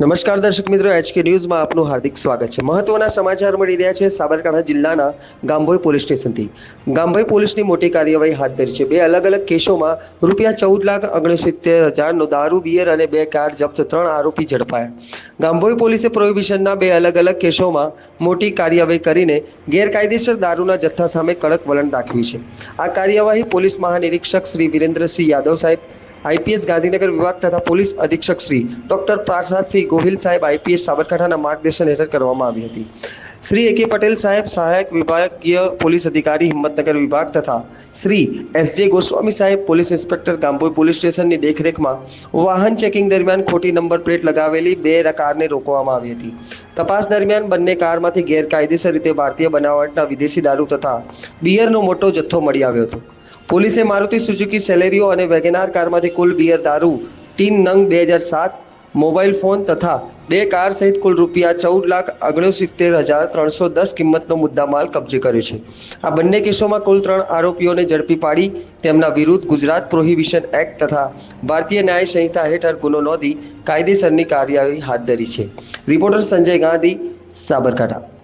નમસ્કાર દર્શક મિત્રો, એચકે ન્યૂઝમાં આપનું હાર્દિક સ્વાગત છે. મહત્વના સમાચાર મળી રહ્યા છે સાબરકાંઠા જિલ્લાના ગાંભોઈ પોલીસ સ્ટેશનથી. ગાંભોઈ પોલીસની મોટી કાર્યવાહી હાથ ધરી છે. બે અલગ અલગ કેસોમાં રૂપિયા ચૌદ લાખ ઓગણસિત્તેર હજારનો દારૂ, બિયર અને બે કાર જપ્ત ત્રણ આરોપી ઝડપાયા. ગાંભોઈ પોલીસે પ્રોહિબિશનના બે અલગ અલગ કેસોમાં મોટી કાર્યવાહી કરીને ગેરકાયદેસર દારૂના જથ્થા સામે કડક વલણ દાખવ્યું છે. આ કાર્યવાહી પોલીસ મહાનિરીક્ષક શ્રી વિરેન્દ્રસિંહ યાદવ સાહેબ આઈપીએસ ગાંધીનગર વિભાગ તથા પોલીસ અધિક્ષક શ્રી ડોક્ટર પ્રાર્થનાસિંહ ગોહિલ સાહેબ આઈપીએસ સાબરકાંઠાના માર્ગદર્શન હેઠળ કરવામાં આવી હતી. શ્રી એકે પટેલ સાહેબ, સહાયક વિભાગીય પોલીસ અધિકારી, હિંમતનગર વિભાગ તથા શ્રી એસ જે ગોસ્વામી સાહેબ, પોલીસ ઇન્સ્પેક્ટર ગાંભોઈ પોલીસ સ્ટેશનની દેખરેખમાં વાહન ચેકિંગ દરમિયાન ખોટી નંબર પ્લેટ લગાવેલી બે કારને રોકવામાં આવી હતી. તપાસ દરમિયાન બંને કારમાંથી ગેરકાયદેસર રીતે ભારતીય બનાવટના વિદેશી દારૂ તથા બિયરનો મોટો જથ્થો મળી આવ્યો હતો. પોલીસે મારુતિ સુઝુકી સેલેરીઓ અને વેગેનાર કારમાંથી કુલ બિયર દારૂ, ટીન નંગ બે હજાર સાત, મોબાઈલ ફોન તથા બે કાર સહિત કુલ રૂપિયા ચૌદ લાખ ઓગણસિત્તેર હજાર ત્રણસો દસ કિંમતનો મુદ્દામાલ કબજે કર્યો છે. આ બંને કેસોમાં કુલ ત્રણ આરોપીઓને ઝડપી પાડી, તેમના વિરુદ્ધ ગુજરાત પ્રોહિબિશન એક્ટ તથા ભારતીય ન્યાય સંહિતા હેઠળ ગુનો નોંધી કાયદેસરની કાર્યવાહી હાથ ધરી છે. રિપોર્ટર સંજય ગાંધી, સાબરકાંઠા.